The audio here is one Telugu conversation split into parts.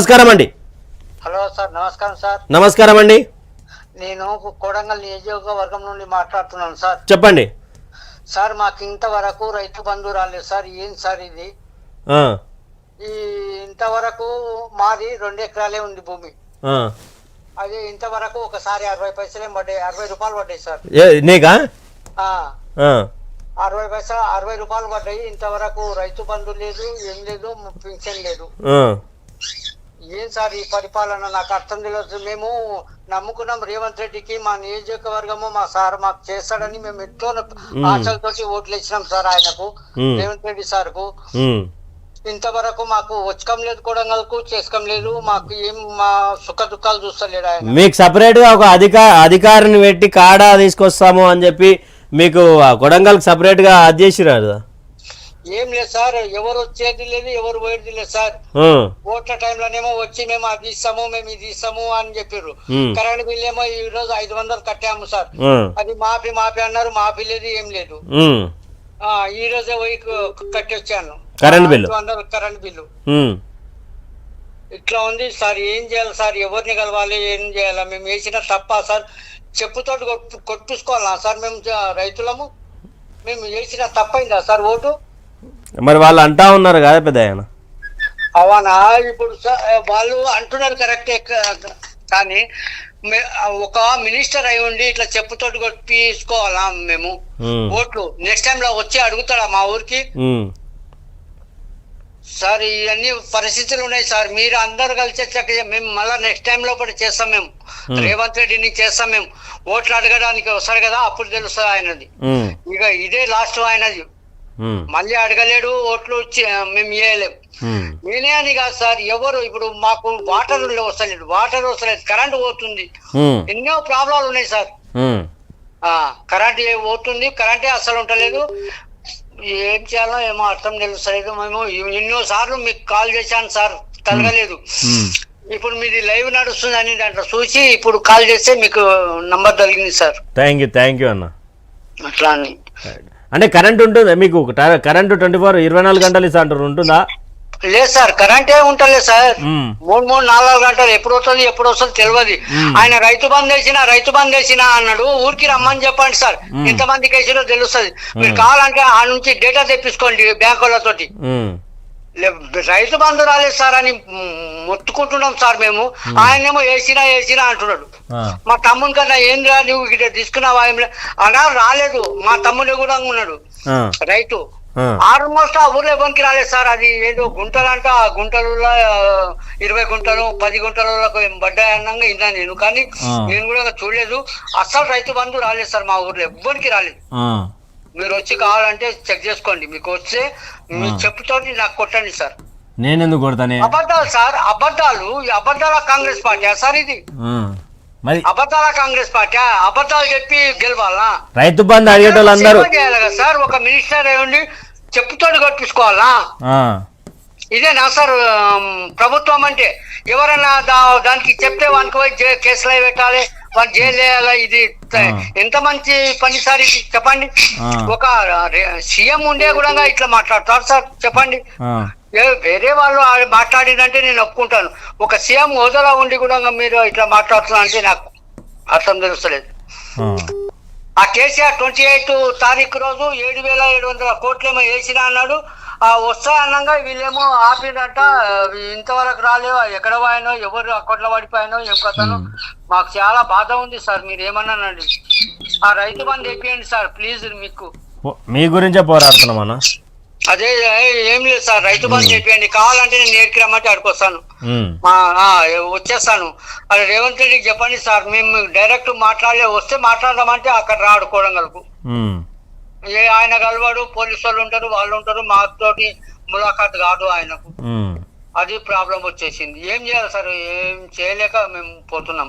నమస్కారం అండి. హలో సార్ నమస్కారం సార్. నమస్కారం అండి. నేను కొడంగల్ నియోజకవర్గం నుండి మాట్లాడుతున్నాను సార్. చెప్పండి. సార్ మాకు ఇంతవరకు రైతు బంధు రాలేదు సార్. ఏం సార్ ఇది? ఈ ఇంతవరకు మాది రెండు ఎకరాలే ఉంది భూమి. అది ఇంతవరకు ఒకసారి అరవై పైసలే పడ్డాయి. అరవై రూపాయలు పడ్డాయి సార్. ఏ నీకా? అరవై పైసలు అరవై రూపాయలు పడ్డాయి. ఇంతవరకు రైతు బంధు లేదు ఏం లేదు పింఛన్ లేదు. ఏం సార్ ఈ పరిపాలన? నాకు అర్థం తెలియదు. మేము నమ్ముకున్నాం రేవంత్ రెడ్డికి మా నియోజకవర్గము మా సార్ మాకు చేస్తాడని మేము ఎంతో ఆశలతోటి ఓట్లు ఇచ్చినాం సార్ ఆయనకు. రేవంత్ రెడ్డి సార్కు. ఉమ్. ఇంతవరకు మాకు వచ్చకం లేదు కొడంగల్కు చేసుకోం లేదు మాకు ఏం మా సుఖ దుఃఖాలు చూస్తలేడు ఆయన. మీకు సపరేట్గా ఒక అధికా అధికారిని పెట్టి కాడా తీసుకొస్తాము అని చెప్పి మీకు ఆ కొడంగల్కి సపరేట్గా అది చేసిరా కదా ఏం లేదు సార్ ఎవరు వచ్చేది లేదు ఎవరు పోయేది లేదు సార్. ఓట్ల టైంలోనేమో వచ్చి మేము అది ఇస్తాము మేము ఇది ఇస్తాము అని చెప్పారు. కరెంట్ బిల్ ఏమో ఈ రోజు ఐదు వందలు కట్టాము సార్. అది మాపి మాపి అన్నారు మాపి లేదు ఏం లేదు. ఈ రోజే పోయి కట్టి వచ్చాను కరెంట్ బిల్లు. వందలు కరెంట్ బిల్లు. ఇట్లా ఉంది సార్ ఏం చేయాలి సార్? ఎవరిని కలవాలి ఏం చేయాలి? మేము వేసిన తప్ప సార్? చెప్పుతోటి కొట్టు కొట్టుకోవాలా సార్ మేము రైతులము? మేము వేసిన తప్పైందా సార్ ఓటు? మరి వాళ్ళు అంటా ఉన్నారు కదా పెద్ద ఆయన అవునా? ఇప్పుడు వాళ్ళు అంటున్నారు కరెక్టే కానీ ఒక మినిస్టర్ అయి ఉండి ఇట్లా చెప్పుతోటి కొట్టించుకోవాలా మేము? ఓట్లు. నెక్స్ట్ టైం లో వచ్చి అడుగుతాడా మా ఊరికి? సార్ ఇవన్నీ పరిస్థితులు ఉన్నాయి సార్. మీరు అందరు కలిసి మేము మళ్ళా నెక్స్ట్ టైం లోపల చేస్తాం మేము. రేవంత్ రెడ్డిని చేస్తాం మేము. ఓట్లు అడగడానికి వస్తారు కదా అప్పుడు తెలుస్తుంది ఆయనది. ఇక ఇదే లాస్ట్ ఆయనది. మళ్ళీ అడగలేడు ఓట్లు వచ్చి మేము ఇవ్వలేము ఉమ్, నేనే అని కాదు సార్ ఎవరు ఇప్పుడు మాకు వాటర్ వస్తలేదు వాటర్ వస్తలేదు కరెంట్ పోతుంది. ఉమ్, ఎన్నో ప్రాబ్లాలు ఉన్నాయి సార్. కరెంట్ పోతుంది కరెంటే అస్సలు ఉండలేదు. ఏం చేయాలో ఏమో అర్థం తెలుస్తలేదు. మేము ఎన్నో సార్లు మీకు కాల్ చేశాను సార్ కలగలేదు. ఇప్పుడు మీది లైవ్ నడుస్తుందని దాంట్లో చూసి ఇప్పుడు కాల్ చేస్తే మీకు నంబర్ తగిలింది sir. Thank you thank you అన్న. అట్లా అని అంటే కరెంట్ ఉంటుందా? మీకు కరెంటు ట్వంటీ ఫోర్ ఇరవై నాలుగు గంటలు ఇస్తా అంటారు ఉంటుందా? లేదు సార్ కరెంటే ఉంటలేదు సార్. మూడు మూడు నాలుగు గంటలు ఎప్పుడు వస్తుంది ఎప్పుడు వస్తుంది తెలియదు ఆయన రైతు బంద్ వేసినా రైతు బంద్ వేసినా అన్నాడు ఊరికి రమ్మని చెప్పండి సార్. ఎంతమందికి వేసినో తెలుస్తుంది. మీరు కావాలంటే ఆ నుంచి డేటా తెప్పించుకోండి బ్యాంకులతోటి. రైతు బంధు రాలేదు సార్ అని మొత్తుకుంటున్నాం సార్ మేము. ఆయనేమో వేసినా వేసినా అంటున్నాడు. మా తమ్ముని కన్నా ఏం రా నువ్వు ఇక్కడ తీసుకున్నావా ఏం లే- అన్నా రాలేదు. మా తమ్ముడు కూడా ఉన్నాడు. రైతు. ఆల్మోస్ట్ ఆ ఊర్లో ఎవరికి రాలేదు సార్. అది ఏదో గుంటలంట. ఆ గుంటలలో ఇరవై గుంటలు పది గుంటలకు పడ్డాయి అన్నాక విన్నా నేను. కానీ. నేను కూడా చూడలేదు. అస్సలు రైతు బంధు రాలేదు సార్ మా ఊర్లో. ఎవ్వరికి రాలేదు. మీరు వచ్చి కావాలంటే చెక్ చేసుకోండి మీకు వస్తే మీ చెప్పుతోటి నాకు కొట్టండి సార్. నేను ఎందుకు కొడతానే? అబద్ధాలు సార్ అబద్ధాలు ఈ అబద్ధాల కాంగ్రెస్ పార్టీ సార్ ఇది. మరి అబద్ధాల కాంగ్రెస్ పార్టీ అబద్ధాలు చెప్పి గెలవాలా? రైతు బంధు అడిగేటోళ్ళు అందరూ సార్ ఒక మినిస్టర్ ఉండి చెప్పుతోటి కొట్టించుకోవాలా. ఇదేనా సార్ ప్రభుత్వం అంటే? ఎవరైనా దానికి చెప్తే వానికి పోయి కేసులు అవి పెట్టాలి వాడు జైలు ఇది ఎంత మంచి పని సార్ ఇది? చెప్పండి. ఒక సీఎం ఉండే కూడా ఇట్లా మాట్లాడతారు సార్. చెప్పండి. వేరే వాళ్ళు మాట్లాడినంటే నేను ఒప్పుకుంటాను. ఒక సీఎం హోదాలో ఉండి కూడా మీరు ఇట్లా మాట్లాడుతున్నా అంటే నాకు అర్థం తెలుస్తలేదు. ఆ. కేసీఆర్ ట్వంటీ ఎయిత్ తారీఖు రోజు ఏడు వేల ఏడు వందల కోట్లేమో వేసినా అన్నాడు. వస్తా అన్నాగా వీళ్ళేమో ఆపినట్ట ఇంతవరకు రాలేవు. ఎక్కడ పోయానో ఎవరు అక్కట్లో పడిపోయానో ఏం కథనో. మాకు చాలా బాధ ఉంది సార్ మీరు ఏమన్నానండి ఆ రైతు బంధు వేపియండి సార్ ప్లీజ్ మీకు. మీ గురించే పోరాడుతున్నాం అన్న. అదే ఏ- లేదు సార్ రైతు బంధు వేపియండి కావాలంటే నేను నేర్కి రమ్మంటే అడుకొస్తాను వచ్చేస్తాను. అది రేవంత్ రెడ్డికి చెప్పండి సార్ మేము డైరెక్ట్ మాట్లాడలే వస్తే మాట్లాడదామంటే అక్కడ రాడు కోడంగల్కు. ఉమ్. ఏ ఆయన కలవాడు పోలీసు వాళ్ళు ఉంటారు వాళ్ళు ఉంటారు మాతోటి ములాఖాత్ కాదు ఆయనకు. అది ప్రాబ్లం వచ్చేసింది. ఏం చేయాలి సార్? ఏం చేయలేక మేము పోతున్నాం.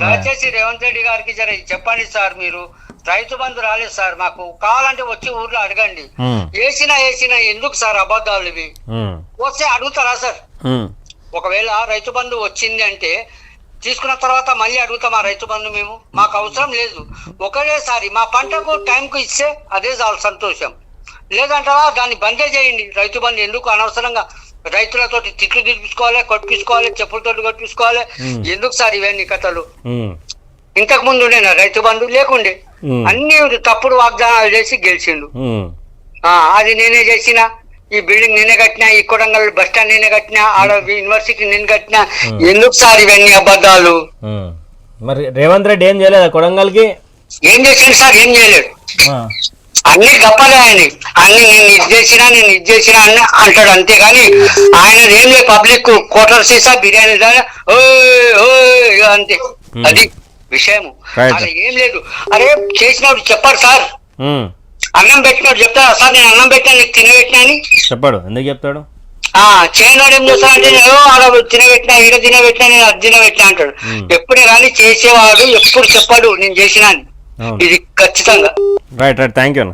దయచేసి రేవంత్ రెడ్డి గారికి జర చెప్పండి సార్ మీరు. రైతు బంధు రాలేదు సార్ మాకు. కావాలంటే వచ్చి ఊర్లో అడగండి. వేసినా వేసినా ఎందుకు సార్ అబద్ధాలు ఇవి. వస్తే అడుగుతారా సార్. ఒకవేళ రైతు బంధు వచ్చింది అంటే తీసుకున్న తర్వాత మళ్ళీ అడుగుతాం ఆ రైతు బంధు మేము. మాకు అవసరం లేదు. ఒకటేసారి మా పంటకు టైంకు ఇస్తే అదే చాలా సంతోషం. లేదంటారా దాన్ని బందే చేయండి. రైతు బంధు ఎందుకు అనవసరంగా రైతులతో తిట్లు తీసుకోవాలి కొట్టించుకోవాలి చెప్పులతో కొట్టించుకోవాలి. ఎందుకు సార్ ఇవన్నీ కథలు? ఇంతకు ముందు నేను రైతు బంధు లేకుండే. అన్ని తప్పుడు వాగ్దానాలు చేసి గెలిచిండు. అది నేనే చేసిన. ఈ బిల్డింగ్ నేనే కట్టినా ఈ కొడంగల్ బస్ స్టాండ్ నేనే కట్టినా ఆడ యూనివర్సిటీ నేను కట్టినా ఎందుకు సార్ ఇవన్నీ అబద్ధాలు. మరి రేవంత్ రెడ్డి ఏం చేయలేదా కొడంగల్కి? ఏం చేసిండు సార్? ఏం చేయలేడు అన్ని గప్పలే ఆయన అన్ని నేను ఇది చేసినా నేను ఇది చేసినా అని అంటాడు అంతేగాని ఆయన ఏం లేదు పబ్లిక్ కోటర్ సీసా బిర్యానీ ఓయ్ ఓయ్ అంతే. అది విషయము. అలా ఏం లేదు. అరే చేసినప్పుడు చెప్పారు సార్. అన్నం పెట్టినప్పుడు చెప్తారా సార్ నేను అన్నం పెట్టాను నీకు తినబెట్టినా అని? చెప్పాడు. ఎందుకు చెప్తాడు? ఆ చేయనోడు ఏం చేస్తాడంటే నేను ఆడ తినబెట్టినా ఈడ తినబెట్టినా నేను అది తినబెట్టినా అంటాడు. ఎప్పుడే కానీ చేసేవాడు ఎప్పుడు చెప్పాడు నేను చేసినా అని. ఇది ఖచ్చితంగా. Right right thank you